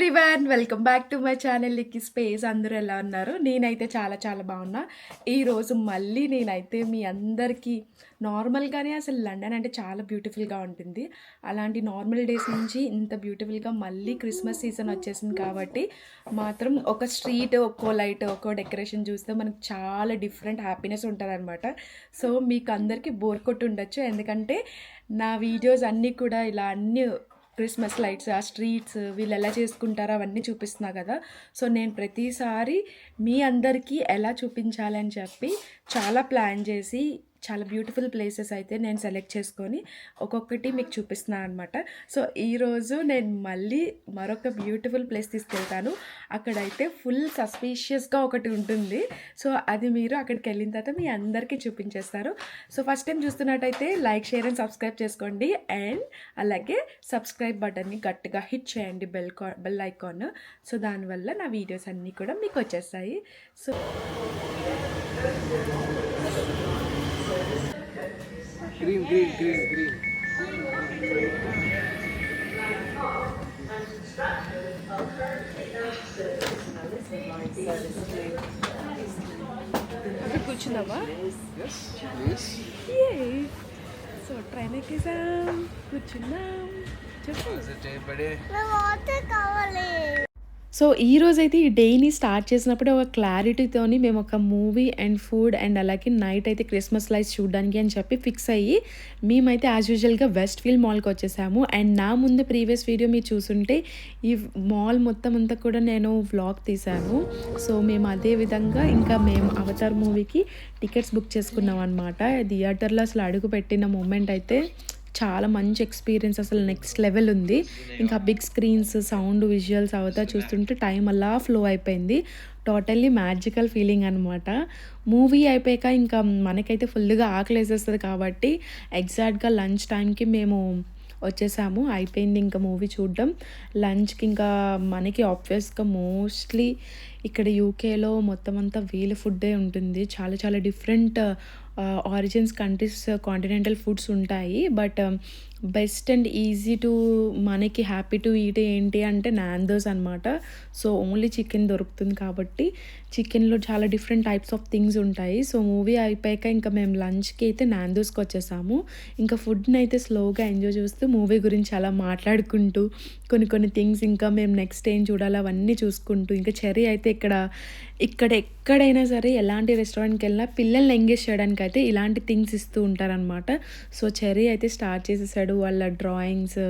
Everyone welcome back to my channel Likki space. అందరూ ఎలా ఉన్నారు? నేనైతే చాలా చాలా బాగున్నా. ఈరోజు మళ్ళీ నేనైతే మీ అందరికీ నార్మల్గానే అసలు లండన్ అంటే చాలా బ్యూటిఫుల్గా ఉంటుంది. అలాంటి నార్మల్ డేస్ నుంచి ఇంత బ్యూటిఫుల్గా మళ్ళీ క్రిస్మస్ సీజన్ వచ్చేసింది కాబట్టి మాత్రం ఒక స్ట్రీట్ ఒక్కో లైట్ ఒక్కో డెకరేషన్ చూస్తే మనకు చాలా డిఫరెంట్ హ్యాపీనెస్ ఉంటుంది అనమాట సో మీకు అందరికీ బోర్ కొట్టి ఉండొచ్చు ఎందుకంటే నా వీడియోస్ అన్నీ కూడా ఇలా అన్నీ క్రిస్మస్ లైట్స్ ఆ స్ట్రీట్స్ వీళ్ళు ఎలా చేసుకుంటారో అవన్నీ చూపిస్తున్నా కదా. సో నేను ప్రతిసారి మీ అందరికీ ఎలా చూపించాలని చెప్పి చాలా ప్లాన్ చేసి చాలా బ్యూటిఫుల్ ప్లేసెస్ అయితే నేను సెలెక్ట్ చేసుకొని ఒక్కొక్కటి మీకు చూపిస్తున్నాను అనమాట సో ఈరోజు నేను మళ్ళీ మరొక బ్యూటిఫుల్ ప్లేస్ తీసుకెళ్తాను. అక్కడైతే ఫుల్ సస్పీషియస్గా ఒకటి ఉంటుంది. సో అది మీరు అక్కడికి వెళ్ళిన తర్వాత మీ అందరికీ చూపించేస్తారు. సో ఫస్ట్ టైం చూస్తున్నట్టయితే లైక్ షేర్ అండ్ సబ్స్క్రైబ్ చేసుకోండి. అండ్ అలాగే సబ్స్క్రైబ్ బటన్ని గట్టిగా హిట్ చేయండి బెల్ కా బెల్ ఐకాన్ సో దానివల్ల నా వీడియోస్ అన్నీ కూడా మీకు వచ్చేస్తాయి. So green green green green yes please so train ఎక్కేసాం. కూర్చున్నాం. చెప్పు. చేయబడే సో ఈ రోజైతే ఈ డేని స్టార్ట్ చేసినప్పుడు ఒక క్లారిటీతోని మేము ఒక మూవీ అండ్ ఫుడ్ అండ్ అలాగే నైట్ అయితే క్రిస్మస్ లైట్స్ చూడడానికి అని చెప్పి ఫిక్స్ అయ్యి మేమైతే యాజ్ యూజువల్గా వెస్ట్ ఫీల్డ్ మాల్కి వచ్చేసాము. అండ్ నా ముందు ప్రీవియస్ వీడియో మీరు చూసుంటే ఈ మాల్ మొత్తం అంతా కూడా నేను వ్లాగ్ తీశాను సో మేము అదే విధంగా ఇంకా మేము అవతార్ మూవీకి టికెట్స్ బుక్ చేసుకున్నాం అనమాట థియేటర్లో అసలు అడుగు పెట్టిన మూమెంట్ అయితే చాలా మంచి ఎక్స్పీరియన్స్ అసలు నెక్స్ట్ లెవెల్ ఉంది. ఇంకా big screens sound visuals Avatar చూస్తుంటే టైం అలా ఫ్లో అయిపోయింది. టోటల్లీ మ్యాజికల్ ఫీలింగ్ అనమాట మూవీ అయిపోయాక ఇంకా మనకైతే ఫుల్గా ఆకలేసేస్తుంది కాబట్టి ఎగ్జాక్ట్గా లంచ్ టైంకి మేము వచ్చేసాము. అయిపోయింది ఇంకా మూవీ చూడడం. లంచ్కి ఇంకా మనకి ఆబ్వియస్గా మోస్ట్లీ ఇక్కడ యూకేలో మొత్తం అంతా వీల్ ఫుడ్డే ఉంటుంది. చాలా చాలా different origins countries continental foods ఉంటాయి. But best and easy to మనకి హ్యాపీ టు ఈట్ ఏంటి అంటే నాందోస్ అనమాట సో ఓన్లీ చికెన్ దొరుకుతుంది కాబట్టి చికెన్లో చాలా డిఫరెంట్ టైప్స్ ఆఫ్ థింగ్స్ ఉంటాయి. సో మూవీ అయిపోయాక ఇంకా మేము లంచ్కి అయితే నాందోస్కి వచ్చేసాము. ఇంకా ఫుడ్ని అయితే స్లోగా ఎంజాయ్ చేస్తూ మూవీ గురించి అలా మాట్లాడుకుంటూ కొన్ని కొన్ని థింగ్స్ ఇంకా మేము నెక్స్ట్ ఏం చూడాలి అవన్నీ చూసుకుంటూ ఇంకా చెర్రీ అయితే ఇక్కడ ఇక్కడ ఎక్కడైనా సరే ఎలాంటి రెస్టారెంట్కి వెళ్ళినా పిల్లల్ని ఎంగేజ్ చేయడానికి అయితే ఇలాంటి థింగ్స్ ఇస్తూ ఉంటారనమాట సో చెర్రీ అయితే స్టార్ట్ చేసేసాడు. వాళ్ళ డ్రాయింగ్స్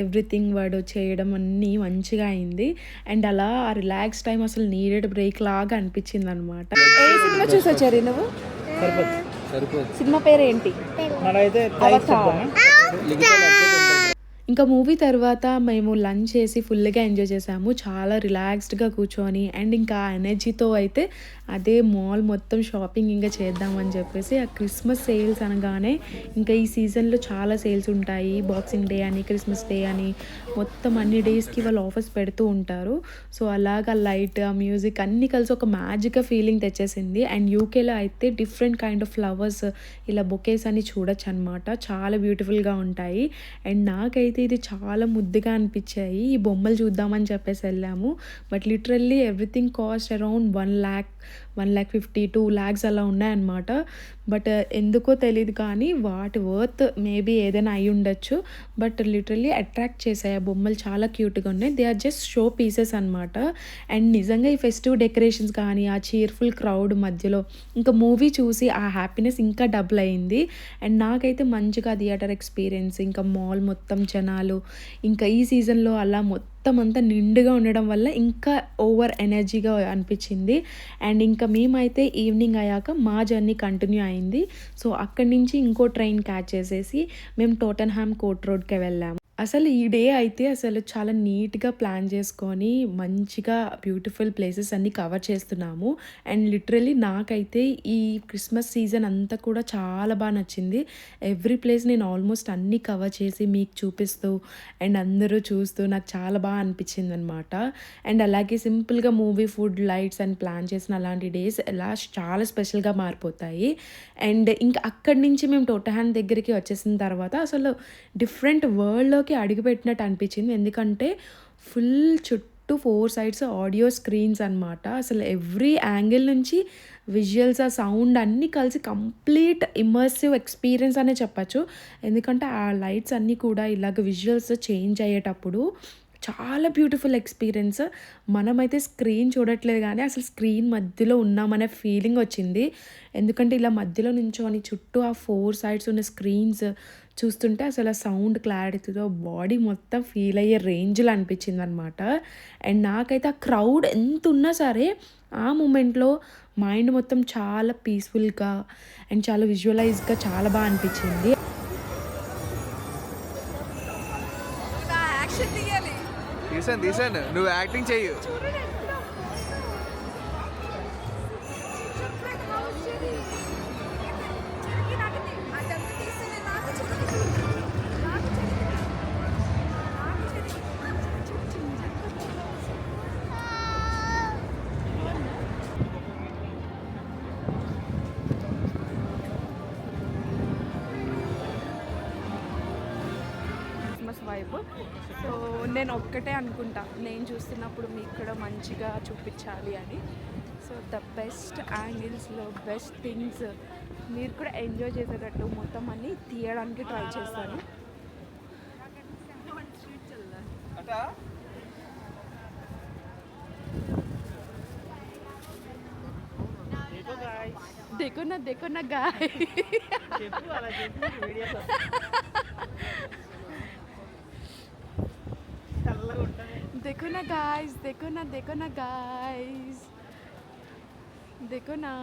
ఎవ్రీథింగ్ వాడు చేయడం అన్నీ మంచిగా అయింది. అండ్ అలా ఆ రిలాక్స్ టైం అసలు నీడెడ్ బ్రేక్ లాగా అనిపించింది అనమాట ఏ సినిమా చూసా చెర్రీ నువ్వు? సినిమా పేరు ఏంటి. ఇంకా మూవీ తర్వాత మేము లంచ్ చేసి ఫుల్గా ఎంజాయ్ చేసాము. చాలా రిలాక్స్డ్గా కూర్చొని అండ్ ఇంకా ఎనర్జీతో అయితే అదే మాల్ మొత్తం షాపింగ్ ఇంకా చేద్దామని చెప్పేసి ఆ క్రిస్మస్ సేల్స్ అనగానే ఇంకా ఈ సీజన్లో చాలా సేల్స్ ఉంటాయి. బాక్సింగ్ డే అని క్రిస్మస్ డే అని మొత్తం అన్ని డేస్కి వాళ్ళు ఆఫర్స్ పెడుతూ ఉంటారు. సో అలాగా లైట్ ఆ మ్యూజిక్ అన్నీ కలిసి ఒక మ్యాజిక్గా ఫీలింగ్ తెచ్చేసింది. అండ్ యూకేలో అయితే డిఫరెంట్ కైండ్ ఆఫ్ ఫ్లవర్స్ ఇలా బొకేస్ అని చూడొచ్చు అనమాట చాలా బ్యూటిఫుల్గా ఉంటాయి. అండ్ నాకైతే ఇది చాలా ముద్దుగా అనిపించాయి. ఈ బొమ్మలు చూద్దామని చెప్పేసి వెళ్ళాము. But literally everything cost around one lakh one lakh fifty two lakhs అలా ఉన్నాయన్నమాట. బట్ uh, ఎందుకో తెలియదు కానీ వాటి వర్త్ మేబీ ఏదైనా అయి ఉండొచ్చు. బట్ లిటరలీ అట్రాక్ట్ చేసాయి ఆ బొమ్మలు చాలా క్యూట్గా ఉన్నాయి. They are just show pieces అనమాట అండ్ నిజంగా ఈ ఫెస్టివ్ డెకరేషన్స్ కానీ ఆ చీర్ఫుల్ క్రౌడ్ మధ్యలో ఇంకా మూవీ చూసి ఆ హ్యాపీనెస్ ఇంకా డబుల్ అయింది. అండ్ నాకైతే మంచిగా థియేటర్ ఎక్స్పీరియన్స్ ఇంకా మాల్ మొత్తం జనాలు ఇంకా ఈ సీజన్లో అలా మొత్తం మొత్తం అంతా నిండుగా ఉండడం వల్ల ఇంకా ఓవర్ ఎనర్జీగా అనిపించింది. అండ్ ఇంకా మేమైతే ఈవినింగ్ అయ్యాక మా జర్నీ కంటిన్యూ అయింది. సో అక్కడి నుంచి ఇంకో ట్రైన్ క్యాచ్ చేసేసి మేము టోటన్ హ్యామ్ కోట్ రోడ్కి వెళ్ళాము. అసలు ఈ డే అయితే అసలు చాలా నీట్గా ప్లాన్ చేసుకొని మంచిగా బ్యూటిఫుల్ ప్లేసెస్ అన్నీ కవర్ చేస్తున్నాము. అండ్ లిటరలీ నాకైతే ఈ క్రిస్మస్ సీజన్ అంతా కూడా చాలా బాగా నచ్చింది. ఎవ్రీ ప్లేస్ నేను ఆల్మోస్ట్ అన్నీ కవర్ చేసి మీకు చూపిస్తూ అండ్ అందరూ చూస్తూ నాకు చాలా బాగా అనిపించింది అనమాట అండ్ అలాగే సింపుల్గా movie food lights and plan చేసిన అలాంటి డేస్ ఎలా చాలా స్పెషల్గా మారిపోతాయి. అండ్ ఇంకా అక్కడి నుంచి మేము టోటహాన్ దగ్గరికి వచ్చేసిన తర్వాత అసలు డిఫరెంట్ వరల్డ్లోకి అడుగుపెట్టినట్టు అనిపించింది. ఎందుకంటే ఫుల్ చుట్టూ చుట్టూ ఫోర్ సైడ్స్ ఆడియో స్క్రీన్స్ అనమాట అసలు ఎవ్రీ యాంగిల్ నుంచి విజువల్స్ ఆ సౌండ్ అన్నీ కలిసి కంప్లీట్ ఇమర్సివ్ ఎక్స్పీరియన్స్ అనే చెప్పచ్చు. ఎందుకంటే ఆ లైట్స్ అన్నీ కూడా ఇలాగ విజువల్స్ చేంజ్ అయ్యేటప్పుడు చాలా బ్యూటిఫుల్ ఎక్స్పీరియన్స్ మనమైతే స్క్రీన్ చూడట్లేదు కానీ అసలు స్క్రీన్ మధ్యలో ఉన్నామనే ఫీలింగ్ వచ్చింది. ఎందుకంటే ఇలా మధ్యలో నుంచోని చుట్టూ ఆ ఫోర్ సైడ్స్ ఉన్న స్క్రీన్స్ చూస్తుంటే అసలు ఆ సౌండ్ క్లారిటీతో బాడీ మొత్తం ఫీల్ అయ్యే రేంజ్లో అనిపించింది అనమాట అండ్ నాకైతే ఆ క్రౌడ్ ఎంత ఉన్నా సరే ఆ మూమెంట్లో మైండ్ మొత్తం చాలా పీస్ఫుల్గా అండ్ చాలా విజువలైజ్గా చాలా బాగా అనిపించింది. తీసాను తీసాను నువ్వు యాక్టింగ్ చెయ్యు. సో నేను ఒక్కటే అనుకుంటా నేను చూస్తున్నప్పుడు మీకు కూడా మంచిగా చూపించాలి అని సో ద బెస్ట్ యాంగిల్స్లో బెస్ట్ థింగ్స్ మీరు కూడా ఎంజాయ్ చేసేటట్టు మొత్తం అన్ని తీయడానికి ట్రై చేస్తాను देखो ना देखो ना गाय गाइस देखो ना देखो ना गाइस देखो ना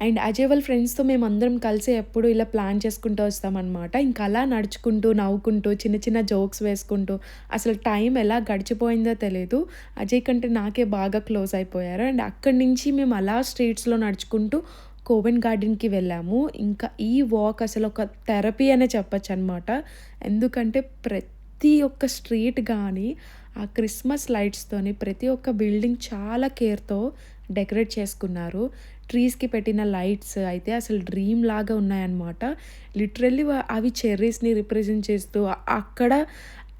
అండ్ అజయ్ వాళ్ళ ఫ్రెండ్స్తో మేము అందరం కలిసి ఎప్పుడు ఇలా ప్లాన్ చేసుకుంటూ వస్తామన్నమాట ఇంకా అలా నడుచుకుంటూ నవ్వుకుంటూ చిన్న చిన్న జోక్స్ వేసుకుంటూ అసలు టైం ఎలా గడిచిపోయిందో తెలియదు అజయ్ కంటే నాకే బాగా క్లోజ్ అయిపోయారు అండ్ అక్కడి నుంచి మేము అలా స్ట్రీట్స్లో నడుచుకుంటూ కోవెన్ గార్డెన్కి వెళ్ళాము ఇంకా ఈ వాక్ అసలు ఒక థెరపీ అనే చెప్పచ్చు అనమాట ఎందుకంటే ప్రతి ప్రతి ఒక్క స్ట్రీట్ కానీ ఆ క్రిస్మస్ లైట్స్తోని ప్రతి ఒక్క బిల్డింగ్ చాలా కేర్తో డెకరేట్ చేసుకున్నారు. ట్రీస్కి పెట్టిన లైట్స్ అయితే అసలు డ్రీమ్ లాగా ఉన్నాయన్నమాట. లిటరల్లీ అవి చెర్రీస్ని రిప్రజెంట్ చేస్తూ అక్కడ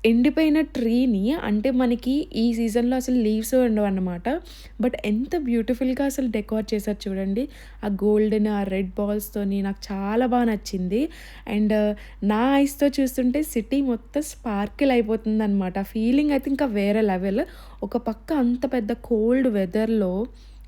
ఎండిపోయిన ట్రీని అంటే మనకి ఈ సీజన్లో అసలు లీవ్స్ ఉండవు అన్నమాట. బట్ ఎంత బ్యూటిఫుల్గా అసలు డెకోర్ చేశారు చూడండి. ఆ గోల్డెన్ ఆ రెడ్ బాల్స్తోని నాకు చాలా బాగా నచ్చింది. అండ్ నా ఐస్తో చూస్తుంటే సిటీ మొత్తం స్పార్కిల్ అయిపోతుంది అనమాట ఫీలింగ్ అయితే ఇంకా వేరే లెవెల్. ఒక పక్క అంత పెద్ద కోల్డ్ వెదర్లో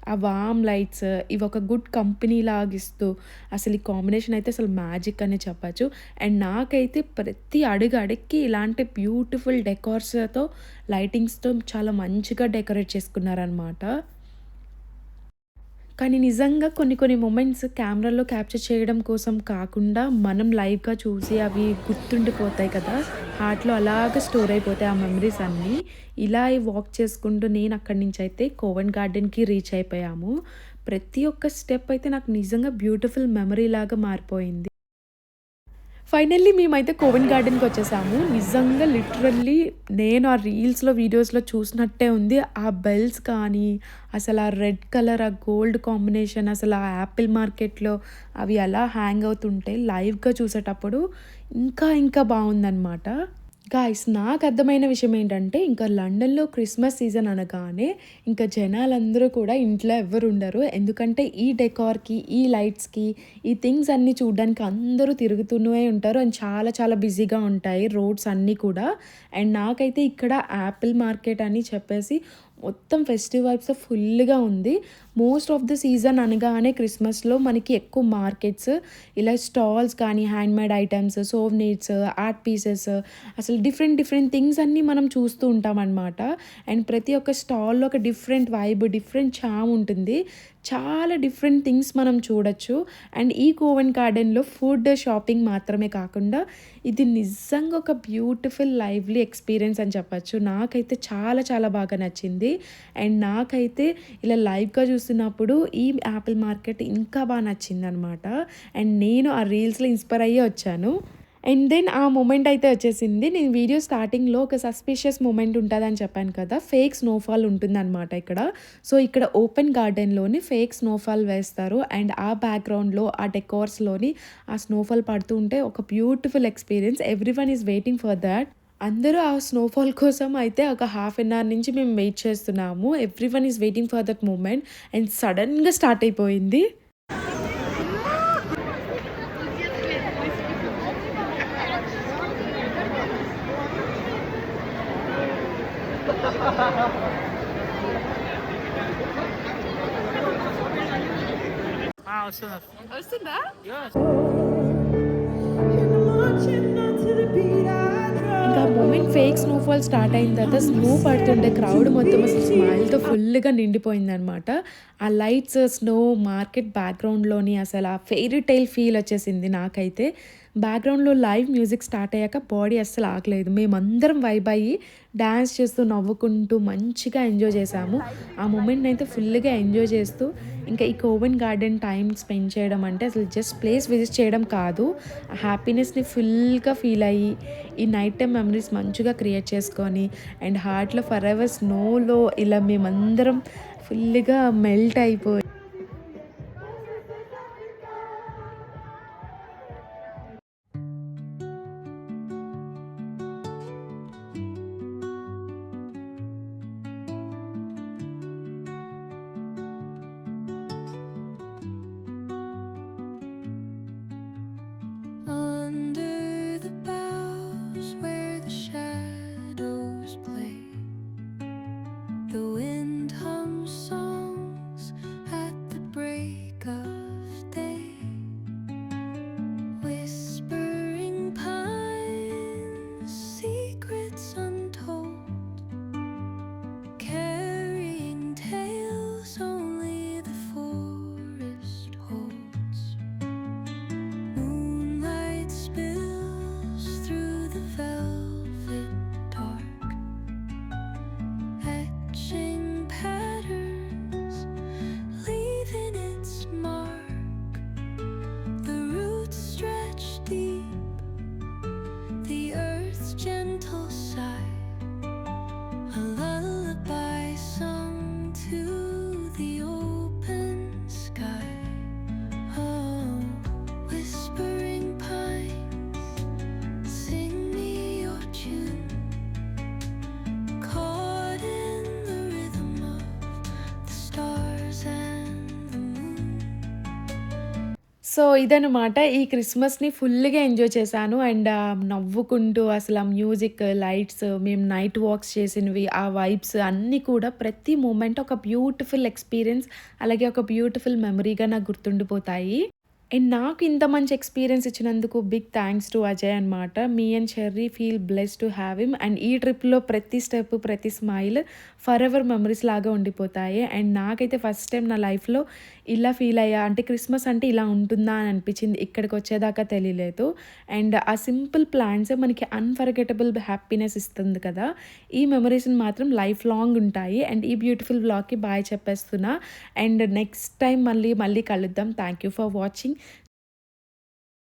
ఆ వామ్ లైట్స్ ఇవి ఒక గుడ్ కంపెనీ లాగిస్తూ అసలు ఈ కాంబినేషన్ అయితే అసలు మ్యాజిక్ అనే చెప్పచ్చు. అండ్ నాకైతే ప్రతి అడుగు అడుక్కి ఇలాంటి బ్యూటిఫుల్ డెకార్స్తో లైటింగ్స్తో చాలా మంచిగా డెకరేట్ చేసుకున్నారనమాట కానీ నిజంగా కొన్ని కొన్ని మూమెంట్స్ కెమెరాలో క్యాప్చర్ చేయడం కోసం కాకుండా మనం లైవ్గా చూసి అవి గుర్తుండిపోతాయి కదా. హార్ట్లో అలాగ స్టోర్ అయిపోతాయి ఆ మెమరీస్ అన్నీ. ఇలా వాక్ చేసుకుంటూ నేను అక్కడి నుంచి అయితే కోవెన్ గార్డెన్కి రీచ్ అయిపోయాము. ప్రతి ఒక్క స్టెప్ అయితే నాకు నిజంగా బ్యూటిఫుల్ మెమరీ లాగా మారిపోయింది. ఫైనల్లీ మేమైతే కోవిన్ గార్డెన్కి వచ్చేసాము. నిజంగా లిటరల్లీ నేను ఆ రీల్స్లో వీడియోస్లో చూసినట్టే ఉంది. ఆ బెల్స్ కానీ అసలు ఆ రెడ్ కలర్ ఆ గోల్డ్ కాంబినేషన్ అసలు ఆ యాపిల్ మార్కెట్లో అవి అలా హ్యాంగ్ అవుతుంటే లైవ్గా చూసేటప్పుడు ఇంకా ఇంకా బాగుందన్నమాట. గాయస్ నాకు అర్థమైన విషయం ఏంటంటే ఇంకా లండన్లో క్రిస్మస్ సీజన్ అనగానే ఇంకా జనాలందరూ కూడా ఇంట్లో ఎవరు ఉండరు. ఎందుకంటే ఈ డెకార్కి ఈ లైట్స్కి ఈ థింగ్స్ అన్నీ చూడడానికి అందరూ తిరుగుతూనే ఉంటారు. అండ్ చాలా చాలా బిజీగా ఉంటాయి రోడ్స్ అన్నీ కూడా. అండ్ నాకైతే ఇక్కడ యాపిల్ మార్కెట్ అని చెప్పేసి మొత్తం ఫెస్టివ్ వైబ్స్ ఫుల్గా ఉంది. మోస్ట్ ఆఫ్ ద సీజన్ అనగానే క్రిస్మస్లో మనకి ఎక్కువ మార్కెట్స్ ఇలా స్టాల్స్ కానీ handmade items souvenirs art pieces అసలు డిఫరెంట్ డిఫరెంట్ థింగ్స్ అన్నీ మనం చూస్తూ ఉంటాం అనమాట అండ్ ప్రతి ఒక్క స్టాల్లో ఒక డిఫరెంట్ వైబ్ డిఫరెంట్ చామ్ ఉంటుంది. చాలా డిఫరెంట్ థింగ్స్ మనం చూడొచ్చు. అండ్ ఈ కోవెన్ గార్డెన్లో ఫుడ్ షాపింగ్ మాత్రమే కాకుండా ఇది నిజంగా ఒక బ్యూటిఫుల్ లైవ్లీ ఎక్స్పీరియన్స్ అని చెప్పచ్చు. నాకైతే చాలా చాలా బాగా నచ్చింది. అండ్ నాకైతే ఇలా లైవ్గా చూస్తున్నప్పుడు ఈ యాపిల్ మార్కెట్ ఇంకా బాగా నచ్చింది అనమాట అండ్ నేను ఆ రీల్స్లో ఇన్స్పైర్ అయ్యి వచ్చాను. అండ్ దెన్ ఆ మూమెంట్ అయితే వచ్చేసింది. నేను వీడియో స్టార్టింగ్లో ఒక సస్పిషియస్ మూమెంట్ ఉంటుందని చెప్పాను కదా. ఫేక్ స్నోఫాల్ ఉంటుందన్నమాట ఇక్కడ. సో ఇక్కడ ఓపెన్ గార్డెన్లోని ఫేక్ స్నోఫాల్ వేస్తారు. అండ్ ఆ బ్యాక్గ్రౌండ్లో ఆ డెకోర్స్లోని ఆ స్నోఫాల్ పడుతూ ఉంటే ఒక beautiful experience everyone is waiting for that అందరూ ఆ స్నోఫాల్ కోసం అయితే ఒక హాఫ్ అన్ అవర్ నుంచి మేము వెయిట్ చేస్తున్నాము. Everyone is waiting for that moment and సడన్గా స్టార్ట్ అయిపోయింది. వస్తుందా? ఇంకా ఫేక్ స్నోఫాల్ స్టార్ట్ అయిన తర్వాత స్నో పడుతుండే క్రౌడ్ మొత్తం అసలు స్మైల్తో ఫుల్గా నిండిపోయింది అనమాట ఆ లైట్స్ స్నో మార్కెట్ బ్యాక్గ్రౌండ్లోని అసలు ఆ ఫెయిరీ టైల్ ఫీల్ వచ్చేసింది నాకైతే. బ్యాక్గ్రౌండ్లో లైవ్ మ్యూజిక్ స్టార్ట్ అయ్యాక బాడీ అస్సలు ఆగలేదు. మేమందరం వైబ్ అయ్యి డ్యాన్స్ చేస్తూ నవ్వుకుంటూ మంచిగా ఎంజాయ్ చేసాము ఆ మూమెంట్ని అయితే ఫుల్గా ఎంజాయ్ చేస్తూ ఇంకా ఈ కోవెన్ గార్డెన్ టైం స్పెండ్ చేయడం అంటే అసలు జస్ట్ ప్లేస్ విజిట్ చేయడం కాదు. ఆ హ్యాపీనెస్ని ఫుల్గా ఫీల్ అయ్యి ఈ నైట్ టైం మెమరీస్ మంచిగా క్రియేట్ చేసుకొని అండ్ హార్ట్లో ఫర్ ఎవర్ స్నోలో ఇలా మేమందరం ఫుల్గా మెల్ట్ అయిపోయి సో ఇదనమాట ఈ క్రిస్మస్ని ఫుల్గా ఎంజాయ్ చేశాను. అండ్ నవ్వుకుంటూ అసలు ఆ మ్యూజిక్ లైట్స్ మేము నైట్ వాక్స్ చేసినవి ఆ వైబ్స్ అన్నీ కూడా ప్రతి మూమెంట్ ఒక బ్యూటిఫుల్ ఎక్స్పీరియన్స్ అలాగే ఒక బ్యూటిఫుల్ మెమరీగా నాకు గుర్తుండిపోతాయి. అండ్ నాకు ఇంత మంచి ఎక్స్పీరియన్స్ ఇచ్చినందుకు బిగ్ థ్యాంక్స్ టు అజయ్ అనమాట me and Cherry feel bless to have him and ఈ ట్రిప్లో ప్రతి స్టెప్ ప్రతి స్మైల్ ఫర్ ఎవర్ మెమరీస్ లాగా ఉండిపోతాయి. అండ్ నాకైతే ఫస్ట్ టైం నా లైఫ్లో ఇలా ఫీల్ అయ్యా. అంటే క్రిస్మస్ అంటే ఇలా ఉంటుందా అని అనిపించింది. ఇక్కడికి వచ్చేదాకా తెలియలేదు. అండ్ ఆ సింపుల్ ప్లాన్స్ మనకి అన్ఫర్గెటబుల్ హ్యాపీనెస్ ఇస్తుంది కదా. ఈ మెమరీస్ని మాత్రం లైఫ్ లాంగ్ ఉంటాయి. అండ్ ఈ బ్యూటిఫుల్ బ్లాగ్కి బాయ్ చెప్పేస్తున్నా. అండ్ నెక్స్ట్ టైం మళ్ళీ మళ్ళీ కలుద్దాం. Thank you for watching